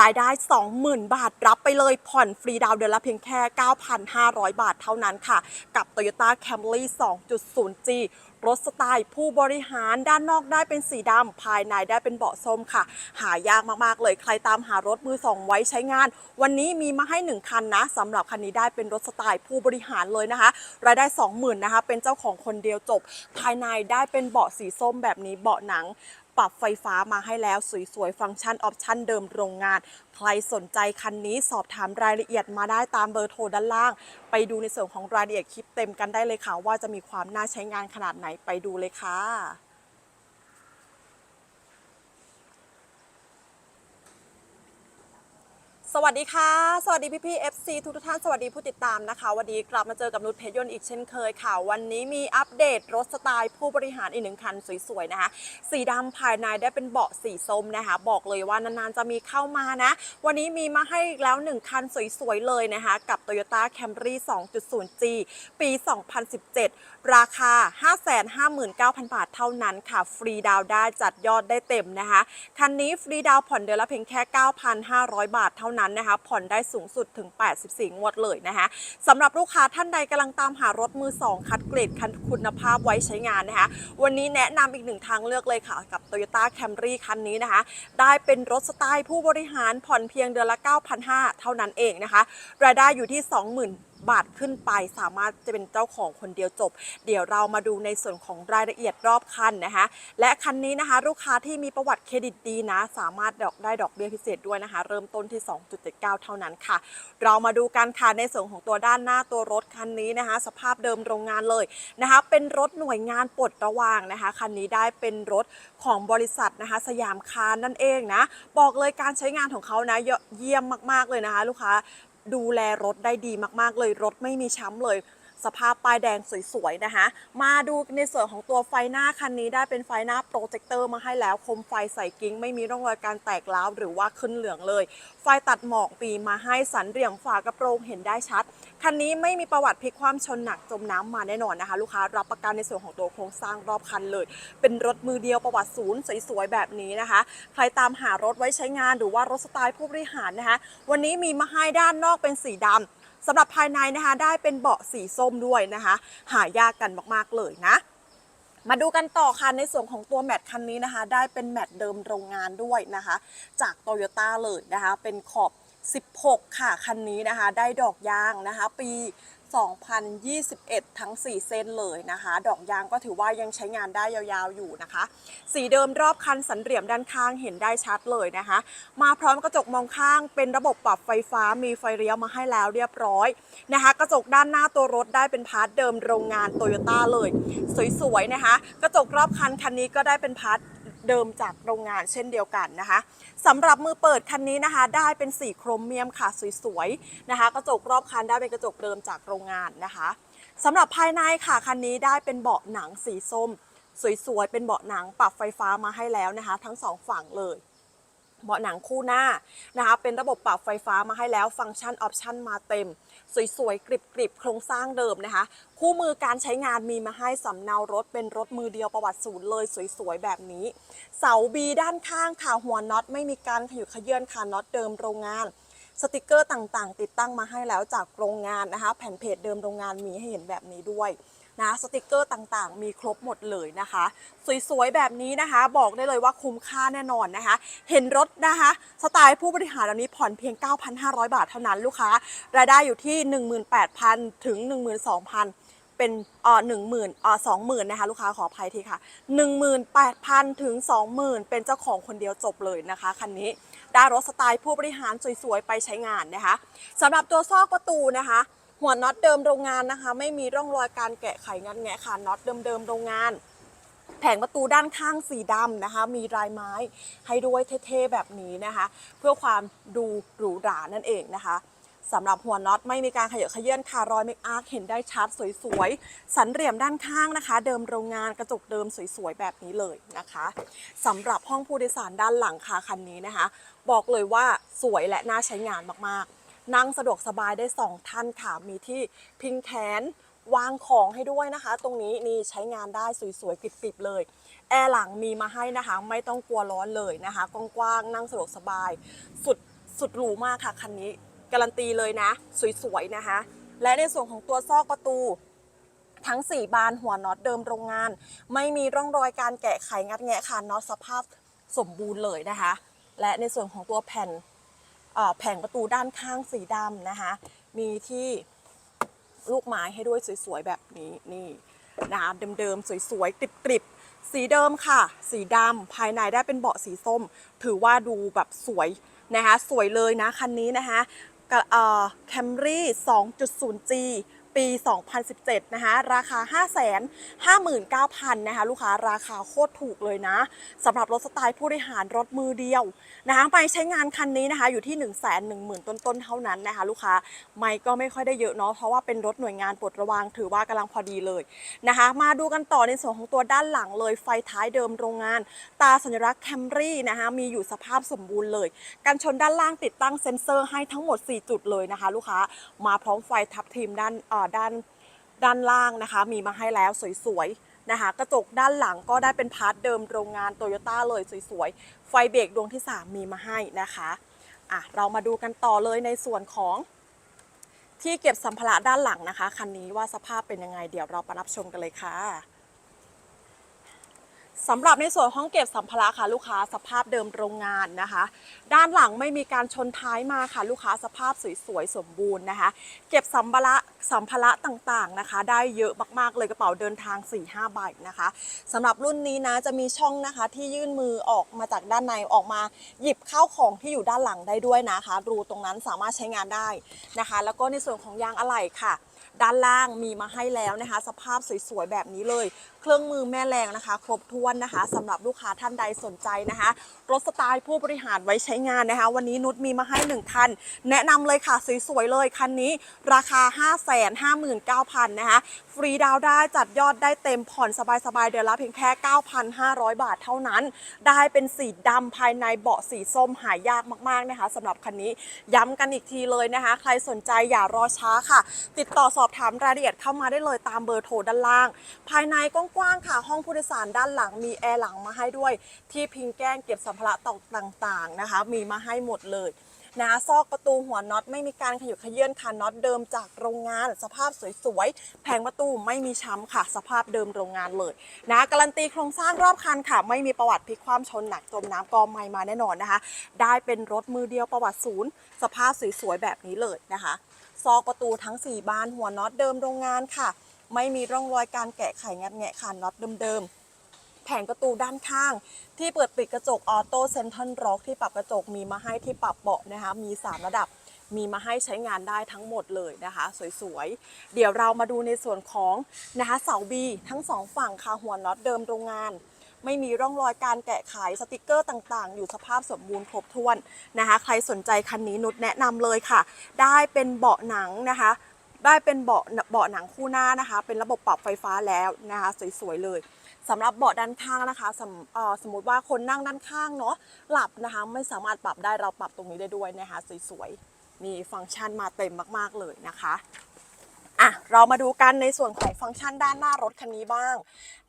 รายได้ 20,000 บาทรับไปเลยผ่อนฟรีดาวเดือนละเพียงแค่ 9,500 บาทเท่านั้นค่ะ กับ Toyota Camry 2.0G รถสไตล์ผู้บริหารด้านนอกได้เป็นสีดำภายในได้เป็นเบาะส้มค่ะ หายากมากๆเลยใครตามหารถมือสองไว้ใช้งาน วันนี้มีมาให้ 1 คันนะสำหรับคันนี้ได้เป็นรถสไตล์ผู้บริหารเลยนะคะ รายได้ 20,000นะคะเป็นเจ้าของคนเดียวจบ ภายในได้เป็นเบาะสีส้มแบบนี้เบาะหนัง ปรับไฟฟ้ามาให้แล้วสวยๆ ฟังก์ชันออปชันเดิมโรงงาน ใครสนใจคันนี้สอบถามรายละเอียดมาได้ตามเบอร์โทรด้านล่าง ไปดูในส่วนของรายละเอียดคลิปเต็มกันได้เลยค่ะ ว่าจะมีความน่าใช้งานขนาดไหนไปดูเลยค่ะ สวัสดีค่ะ สวัสดีพี่พี่ๆ FC ทุกทุกๆท่าน สวัสดีผู้ติดตามนะคะ วันนี้กลับมาเจอกับนุชเพชรยนต์อีกเช่นเคยค่ะ วันนี้มีอัปเดตรถสไตล์ผู้บริหารอีกหนึ่งคันสวยๆนะคะ สีดำภายในได้เป็นเบาะสีส้มนะคะ บอกเลยว่านานๆจะมีเข้ามานะ วันนี้มีมาให้แล้วหนึ่งคันสวยๆเลยนะคะ กับ Toyota Camry 2.0G ปี 2017 ราคา 559,000 บาทเท่านั้นค่ะ ฟรีดาวได้จัดยอดได้เต็มนะคะ คันนี้ฟรีดาวผ่อนเดือนละเพียงแค่ 9,500 บาทเท่านั้นนะคะผ่อนได้สูงสุดถึง 84 งวดเลยนะคะสำหรับลูกค้าท่านใดกำลังตามหารถมือ 2 คัดเกรดคันคุณภาพไว้ใช้งานนะคะ วันนี้แนะนำอีกหนึ่งทางเลือกเลยค่ะ กับ Toyota Camry คันนี้นะคะ ได้เป็นรถสไตล์ผู้บริหารผ่อนเพียงเดือนละ 9,500 เท่านั้นเองนะคะ รายได้อยู่ที่ 20,000 บาทขึ้นไป สามารถจะเป็นเจ้าของคนเดียวจบ เดี๋ยวเรามาดูในส่วนของรายละเอียดรอบคันนะคะ และคันนี้นะคะ ลูกค้าที่มีประวัติเครดิตดีนะ สามารถดอกได้ดอกเบี้ยพิเศษด้วยนะคะ เริ่มต้นที่ 2.79 เท่านั้นค่ะ เรามาดูกันค่ะในส่วนของตัวด้านหน้าตัวรถคันนี้นะคะ สภาพเดิมโรงงานเลยนะคะ เป็นรถหน่วยงานปลดระวางนะคะคันนี้ได้เป็นรถของบริษัทนะคะ สยามคารนั่นเองนะ บอกเลยการใช้งานของเขานะเยี่ยมมากๆเลยนะคะ ลูกค้า ดูแลรถได้ดีมากๆเลยรถไม่มีช้ำเลย สภาพป้ายแดงสวยๆนะคะมาดูในส่วนของตัวไฟหน้าคันนี้ได้เป็นไฟหน้าโปรเจคเตอร์มาให้แล้วคมไฟใส่กิ้ง ไม่มีร่องรอยการแตกร้าวหรือว่าขึ้นเหลืองเลย ไฟตัดหมอกปีมาให้สันเหลี่ยมฝากระโปรงเห็นได้ชัด คันนี้ไม่มีประวัติพลิกความชนหนักจมน้ำมาแน่นอนนะคะ ลูกค้ารับประกันในส่วนของตัวโครงสร้างรอบคันเลย เป็นรถมือเดียวประวัติศูนย์สวยๆแบบนี้นะคะ ใครตามหารถไว้ใช้งานหรือว่ารถสไตล์ผู้บริหารนะคะ วันนี้มีมาให้ด้านนอกเป็นสีดำ สำหรับภายในนะคะได้เป็นเบาะสีส้มด้วยนะคะ หายากกันมากๆเลยนะมาดูกันต่อค่ะในส่วนของตัวแมตคันนี้นะคะ ได้เป็นแมตเดิมโรงงานด้วยนะคะ จากโตโยต้าเลยนะคะ เป็นขอบ 16 ค่ะคันนี้นะคะ ได้ดอกยางนะคะ ปี 2021 ทั้ง 4 เส้นเลยนะคะ ดอกยางก็ถือว่ายังใช้งานได้ยาวๆอยู่นะคะ สีเดิมรอบคันสันเหลี่ยมด้านข้างเห็นได้ชัดเลยนะคะ มาพร้อมกระจกมองข้างเป็นระบบปรับไฟฟ้ามีไฟเลี้ยวมาให้แล้วเรียบร้อยนะคะ กระจกด้านหน้าตัวรถได้เป็นพาร์ทเดิมโรงงานโตโยต้าเลย สวยๆนะคะ กระจกรอบคันคันนี้ก็ได้เป็นพาร์ท เดิมจากโรงงานเช่นเดียวกันนะคะสำหรับมือเปิดคันนี้นะคะ ได้เป็นสีโครเมียมค่ะสวยๆนะคะ กระจกรอบคันได้เป็นกระจกเดิมจากโรงงานนะคะสำหรับภายในค่ะคันนี้ได้เป็นเบาะหนังสีส้ม สวยๆเป็นเบาะหนังปรับไฟฟ้ามาให้แล้วนะคะ ทั้งสองฝั่งเลยเบาะหนังคู่หน้านะคะเป็นระบบปรับไฟฟ้ามาให้แล้วฟังก์ชันออปชันมาเต็ม สวยๆ กริบๆ โครงสร้างเดิมนะคะ คู่มือการใช้งานมีมาให้สำเนารถเป็นรถมือเดียวประวัติศูนย์เลยสวยๆ แบบนี้ เสาบีด้านข้างค่ะหัวน็อตไม่มีการขยุกขยื่นค่ะน็อตเดิมโรงงานสติกเกอร์ต่างๆ ติดตั้งมาให้แล้วจากโรงงานนะคะ แผ่นเพจเดิมโรงงานมีให้เห็นแบบนี้ด้วย นะสติกเกอร์ต่างๆ มีครบหมดเลยนะคะ สวยๆแบบนี้นะคะ บอกได้เลยว่าคุ้มค่าแน่นอนนะคะ เห็นรถนะคะ สไตล์ผู้บริหารแบบนี้ผ่อนเพียง 9,500 บาทเท่านั้นลูกค้ารายได้อยู่ที่ 18,000 ถึง 12,000เป็นเอ่อหนึ่งหมื่นเอ่อสองหมื่นนะคะลูกค้าขออภัยทีค่ะหนึ่งหมื่นแปดพันถึงสองหมื่นเป็นเจ้าของคนเดียวจบเลยนะคะคันนี้ได้รถสไตล์ผู้บริหารสวยๆ ไปใช้งานนะคะสำหรับตัวซอกประตูนะคะ หัวน็อตเดิมโรงงานนะคะ ไม่มีร่องรอยการแกะไขงัดแงะค่ะน็อตเดิมๆโรงงาน แผงประตูด้านข้างสีดำนะคะ มีลายไม้ให้ด้วยเท่ๆแบบนี้นะคะ เพื่อความดูหรูหรานั่นเองนะคะสำหรับหัวน็อตไม่มีการขยับขยื่นค่ะรอยเมคอาร์คเห็นได้ชัดสวยๆ สันเหลี่ยมด้านข้างนะคะ เดิมโรงงานกระจกเดิมสวยๆ แบบนี้เลยนะคะสำหรับห้องผู้โดยสารด้านหลังค่ะคันนี้นะคะ บอกเลยว่าสวยและน่าใช้งานมากๆ นั่งสะดวกสบายได้สองท่านค่ะ มีที่พิงแขนวางของให้ด้วยนะคะ ตรงนี้นี่ใช้งานได้สวยๆกริบๆเลย แอร์หลังมีมาให้นะคะ ไม่ต้องกลัวร้อนเลยนะคะกว้างๆนั่งสะดวกสบาย สุดสุดหรูมากค่ะคันนี้ การันตีเลยนะ สวยๆนะคะ และในส่วนของตัวซอกประตูทั้ง 4 บานหัวน็อตเดิมโรงงาน ไม่มีร่องรอยการแกะไขงัดแงะค่ะน็อตสภาพสมบูรณ์เลยนะคะ และในส่วนของตัวแผ่น แผงประตูด้านข้างสีดำนะคะ มีที่ลูกไม้ให้ด้วยสวยๆแบบนี้นี่นะคะเดิมๆสวยๆกริบๆสีเดิมค่ะ สีดำภายในได้เป็นเบาะสีส้ม ถือว่าดูแบบสวยนะคะ สวยเลยนะคันนี้นะคะแคมรี่ 2.0G ปี 2017 นะคะ ราคา 559,000 นะคะ ลูกค้าราคาโคตรถูกเลยนะสำหรับรถสไตล์ผู้บริหารรถมือเดียวนะคะไปใช้งานคันนี้นะคะ อยู่ที่ 1 1 0 0 0 0 ต้นๆ เท่านั้นนะคะ ลูกค้าไม่ก็ไม่ค่อยได้เยอะเนาะเพราะว่าเป็นรถหน่วยงานปลดระวางถือว่ากำลังพอดีเลยนะคะ มาดูกันต่อในส่วนของตัวด้านหลังเลยไฟท้ายเดิมโรงงาน ตาสัญลักษณ์แคมรี่นะคะมีอยู่สภาพสมบูรณ์เลย กันชนด้านล่างติดตั้งเซ็นเซอร์ให้ทั้งหมด 4 จุดเลยนะคะ ลูกค้ามาพร้อมไฟทับทีมด้านด้านด้านล่างนะคะ มีมาให้แล้วสวยๆนะคะ กระจกด้านหลังก็ได้เป็นพาร์ทเดิมโรงงานโตโยต้าเลยสวยๆ ไฟเบรกดวงที่ 3 มีมาให้นะคะอะเรามาดูกันต่อเลยในส่วนของที่เก็บสัมภาระด้านหลังนะคะ คันนี้ว่าสภาพเป็นยังไงเดี๋ยวเราไปรับชมกันเลยค่ะ สำหรับในส่วนห้องเก็บสัมภาระค่ะลูกค้าสภาพเดิมโรงงานนะคะ ด้านหลังไม่มีการชนท้ายมาค่ะลูกค้าสภาพสวยๆสมบูรณ์นะคะ เก็บสัมภาระสัมภาระต่างๆนะคะ ได้เยอะมากๆเลยกระเป๋าเดินทาง 4-5 ใบนะคะสำหรับรุ่นนี้นะจะมีช่องนะคะที่ยื่นมือออกมาจากด้านในออกมา หยิบข้าวของที่อยู่ด้านหลังได้ด้วยนะคะ รูตรงนั้นสามารถใช้งานได้นะคะ แล้วก็ในส่วนของยางอะไหล่ค่ะ ด้านล่างมีมาให้แล้วนะคะ สภาพสวยๆแบบนี้เลย เครื่องมือแม่แรงนะคะ ครบถ้วนนะคะสำหรับลูกค้าท่านใดสนใจนะคะ รถสไตล์ผู้บริหารไว้ใช้งานนะคะ วันนี้นุชมีมาให้1คัน แนะนำเลยค่ะสวยๆเลยคันนี้ ราคา 559,000 นะคะ ฟรีดาวได้จัดยอดได้เต็มผ่อนสบายๆเดือนละเพียงแค่ 9,500 บาทเท่านั้น ได้เป็นสีดำภายในเบาะสีส้มหายากมากๆนะคะสำหรับคันนี้ย้ำกันอีกทีเลยนะคะ ใครสนใจอย่ารอช้าค่ะ ติดต่อสอบถามรายละเอียดเข้ามาได้เลยตามเบอร์โทรด้านล่าง ภายในกกว้างค่ะ ห้องผู้โดยสารด้านหลังมีแอร์หลังมาให้ด้วย ที่พิงแก้งเก็บสัมภาระตกต่างๆนะคะ มีมาให้หมดเลยนะซอกประตูหัวน็อตไม่มีการขยุกขยื่นค่ะน็อตเดิมจากโรงงาน สภาพสวยๆแผงประตูไม่มีช้ำค่ะ สภาพเดิมโรงงานเลยนะการันตีโครงสร้างรอบคันค่ะ ไม่มีประวัติพลิกความชนหนักจมน้ำกอไม้มาแน่นอนนะคะ ได้เป็นรถมือเดียวประวัติศูนย์ สภาพสวยๆแบบนี้เลยนะคะ ซอกประตูทั้ง 4 บานหัวน็อตเดิมโรงงานค่ะ ไม่มีร่องรอยการแกะไขงัดแงะค่ะน็อตเดิมๆ แผงประตูด้านข้าง ที่เปิดปิดกระจกออโต้เซนทรัลร็อกที่ปรับกระจกมีมาให้ที่ปรับเบาะนะคะ มี 3 ระดับมีมาให้ใช้งานได้ทั้งหมดเลยนะคะ สวยๆ เดี๋ยวเรามาดูในส่วนของนะคะเสาบีทั้งสองฝั่งค่ะหัวน็อตเดิมโรงงาน ไม่มีร่องรอยการแกะไขสติกเกอร์ต่างๆ อยู่สภาพสมบูรณ์ครบถ้วนนะคะ ใครสนใจคันนี้นุชแนะนำเลยค่ะ ได้เป็นเบาะหนังนะคะ ได้เป็นเบาะเบาะหนังคู่หน้านะคะ เป็นระบบปรับไฟฟ้าแล้วนะคะสวยๆเลยสำหรับเบาะด้านข้างนะคะสมสมมติว่าคนนั่งด้านข้างเนาะหลับนะคะไม่สามารถปรับได้เราปรับตรงนี้ได้ด้วยนะคะสวยๆมีฟังก์ชันมาเต็มมากๆเลยนะคะ อะเรามาดูกันในส่วนของฟังก์ชันด้านหน้ารถคันนี้บ้าง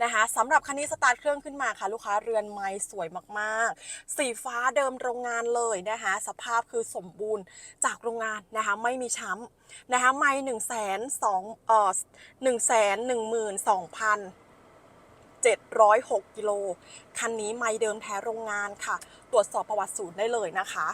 นะคะสำหรับคันนี้สตาร์ทเครื่องขึ้นมาค่ะลูกค้าเรือนไม้สวยมากๆ สีฟ้าเดิมโรงงานเลยนะคะสภาพคือสมบูรณ์จากโรงงานนะคะไม่มีช้ำนะคะไม้หนึ่งแสนสองเอ่อหนึ่งแสนหนึ่งหมื่นสองพัน706กิโลคันนี้ไม่เดิมแท้โรงงานค่ะ ตรวจสอบประวัติศูนย์ได้เลยนะคะ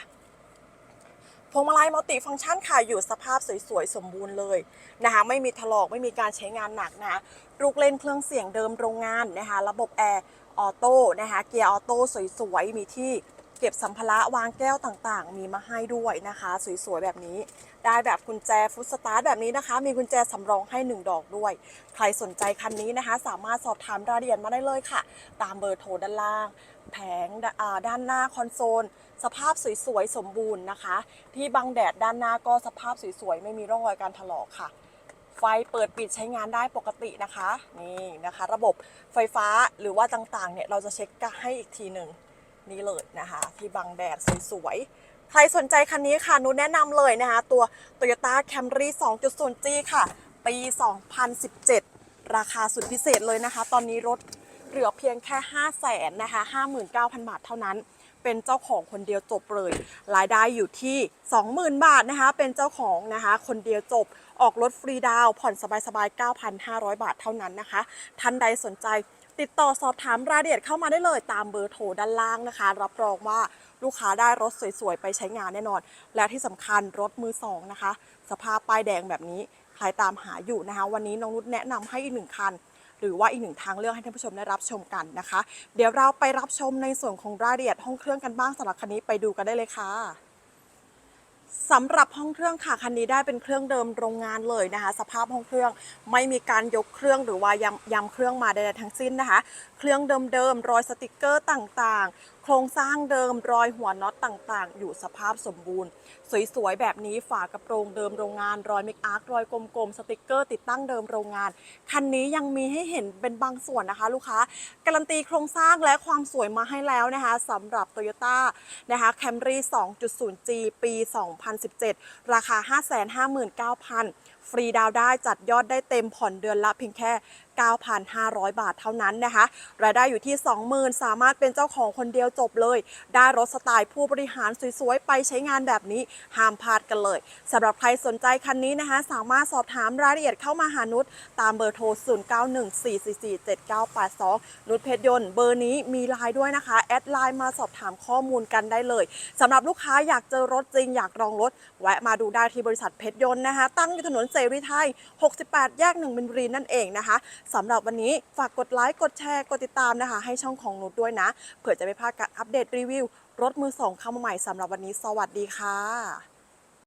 พวงมาลัยมัลติฟังก์ชันค่ะอยู่สภาพสวยๆ สมบูรณ์เลยนะคะไม่มีถลอกไม่มีการใช้งานหนักนะคะลูกเล่นเครื่องเสียงเดิมโรงงานนะคะระบบแอร์ออโต้นะคะเกียร์ออโต้สวยๆ มีที่ เก็บสัมภาระวางแก้วต่างๆ มีมาให้ด้วยนะคะ สวยๆแบบนี้ ได้แบบกุญแจฟุตสตาร์ทแบบนี้นะคะ มีกุญแจสำรองให้ 1 ดอกด้วย ใครสนใจคันนี้นะคะ สามารถสอบถามรายละเอียดมาได้เลยค่ะ ตามเบอร์โทรด้านล่าง แผงด,ด้านหน้าคอนโซล สภาพสวยๆสมบูรณ์นะคะ ที่บังแดดด้านหน้าก็สภาพสวยๆไม่มีร่องรอยการถลอกค่ะไฟเปิดปิดใช้งานได้ปกตินะคะ นี่นะคะ ระบบไฟฟ้าหรือว่าต่างๆเนี่ยเราจะเช็คให้อีกทีหนึ่ง นี่เลยนะคะ ที่บังแดดสวยๆ ใครสนใจคันนี้ค่ะนูแนะนำเลยนะคะ ตัว Toyota Camry 2.0G ค่ะ ปี 2017 ราคาสุดพิเศษเลยนะคะ ตอนนี้รถเหลือเพียงแค่ 5 0 0แสนนะคะ 59,000 บาทเท่านั้น เป็นเจ้าของคนเดียวจบเลย รายได้อยู่ที่ 20,000 บาทนะคะ เป็นเจ้าของนะคะ คนเดียวจบ ออกรถฟรีดาวผ่อนสบายๆ 9,500 บาทเท่านั้นนะคะ ท่านใดสนใจ ติดต่อสอบถามรายละเอียดเข้ามาได้เลยตามเบอร์โทรด้านล่างนะคะ รับรองว่าลูกค้าได้รถสวยๆ ไปใช้งานแน่นอน และที่สำคัญรถมือสองนะคะ สภาพป้ายแดงแบบนี้ใครตามหาอยู่นะคะ วันนี้น้องนุชแนะนำให้อีกหนึ่งคัน หรือว่าอีกหนึ่งทางเลือกให้ท่านผู้ชมได้รับชมกันนะคะ เดี๋ยวเราไปรับชมในส่วนของรายละเอียดห้องเครื่องกันบ้างสำหรับคันนี้ไปดูกันได้เลยค่ะ สำหรับห้องเครื่องค่ะคันนี้ได้เป็นเครื่องเดิมโรงงานเลยนะคะ สภาพห้องเครื่องไม่มีการยกเครื่องหรือว่ายำยำเครื่องมาใดๆทั้งสิ้นนะคะ เครื่องเดิมๆรอยสติกเกอร์ต่างๆ โครงสร้างเดิมรอยหัวน็อตต่างๆ อยู่สภาพสมบูรณ์ สวยๆ แบบนี้ฝากระโปรงเดิมโรงงาน รอยเมคอาร์ครอยกลมๆ สติกเกอร์ติดตั้งเดิมโรงงาน คันนี้ยังมีให้เห็นเป็นบางส่วนนะคะ ลูกค้า การันตีโครงสร้างและความสวยมาให้แล้วนะคะสำหรับ Toyota นะคะ Camry 2.0G ปี 2017 ราคา 559,000 ฟรีดาวได้จัดยอดได้เต็มผ่อนเดือนละเพียงแค่9,500 บาทเท่านั้นนะคะ รายได้อยู่ที่ 20,000 สามารถเป็นเจ้าของคนเดียวจบเลย ได้รถสไตล์ผู้บริหารสวยๆ ไปใช้งานแบบนี้ห้ามพลาดกันเลยสำหรับใครสนใจคันนี้นะคะ สามารถสอบถามรายละเอียดเข้ามาหานุชตามเบอร์โทร 0914447982 นุชเพชรยนต์เบอร์นี้มีไลน์ด้วยนะคะ แอดไลน์มาสอบถามข้อมูลกันได้เลยสำหรับลูกค้าอยากเจอรถจริงอยากลองรถ แวะมาดูได้ที่บริษัทเพชรยนต์นะคะ ตั้งอยู่ถนนเสรีไทย 68 แยกหนึ่งมินบุรีนั่นเองนะคะสำหรับวันนี้ฝากกดไลค์กดแชร์กดติดตามนะคะ ให้ช่องของนุชด้วยนะเผื่อจะไม่พลาดการอัปเดตรีวิวรถมือสองเข้ามาใหม่สำหรับวันนี้สวัสดีค่ะ